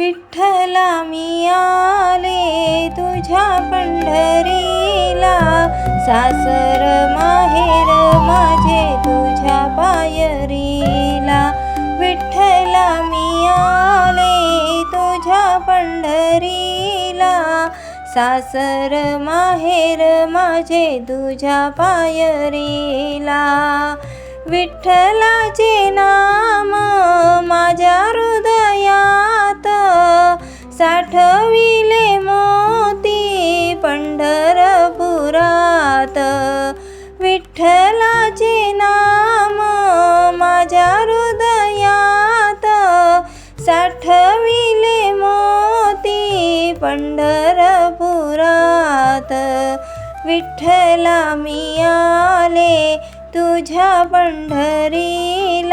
विठ्ठला मी आले तुझ्या पंढरीला. सासर माहेर माझे तुझ्या पायरीला. विठ्ठला मी आले तुझ्या पंढरीला. सासर माहेर माझे तुझ्या पायरीला. विठ्ठलाचे नाम मा साठविले मोती पंढरपुरात. विठ्ठलाचे नाम माझ्या हृदयात. साठविले मोती पंढरपुरात. विठ्ठला मी आले तुझ्या पंढरीला.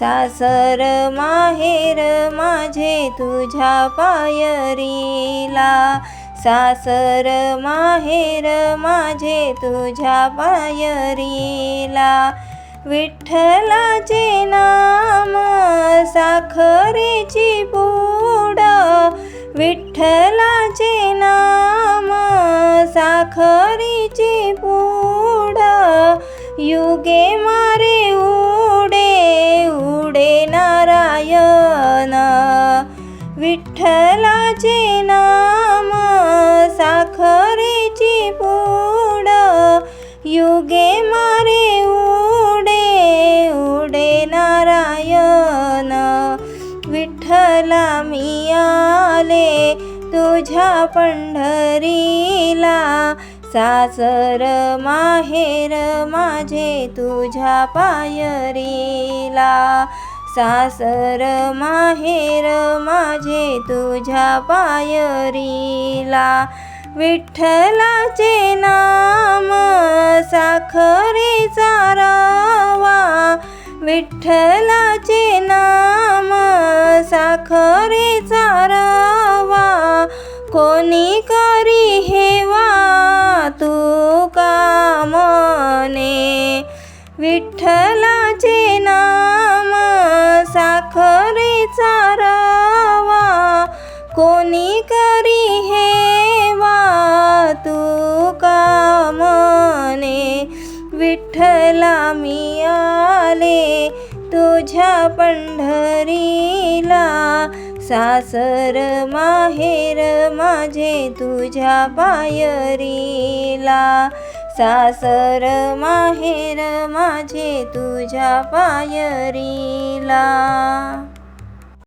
सासर माहेर माझे तुझ्या पायरीला. सासर माहेर माझे तुझ्या पायरीला. विठ्ठलाचे नाम साखरेची पूड. विठ्ठलाचे नाम साखरीची पूड. युगे मारे विठ्ठलाचे नाम साखरेची पूड युगे मारे उडे उडे नारायण. विठ्ठला मी आले तुझ्या पंढरीला सासर माहेर माझे तुझ्या पायरीला. सासर माहेर माझे तुझ्या पायरीला विठ्ठलाचे नाम साखरेचा रवा. विठ्ठलाचे नाम साखरेचा रवा. कोणी करी हेवा तू कामने विठ्ठला कोणी करी हे वा तू कामने विठ्ठला मी आले तुझ्या पंढरीला सासर माहेर माझे तुझ्या पायरीला सासर माहेर माझे तुझ्या पायरीला.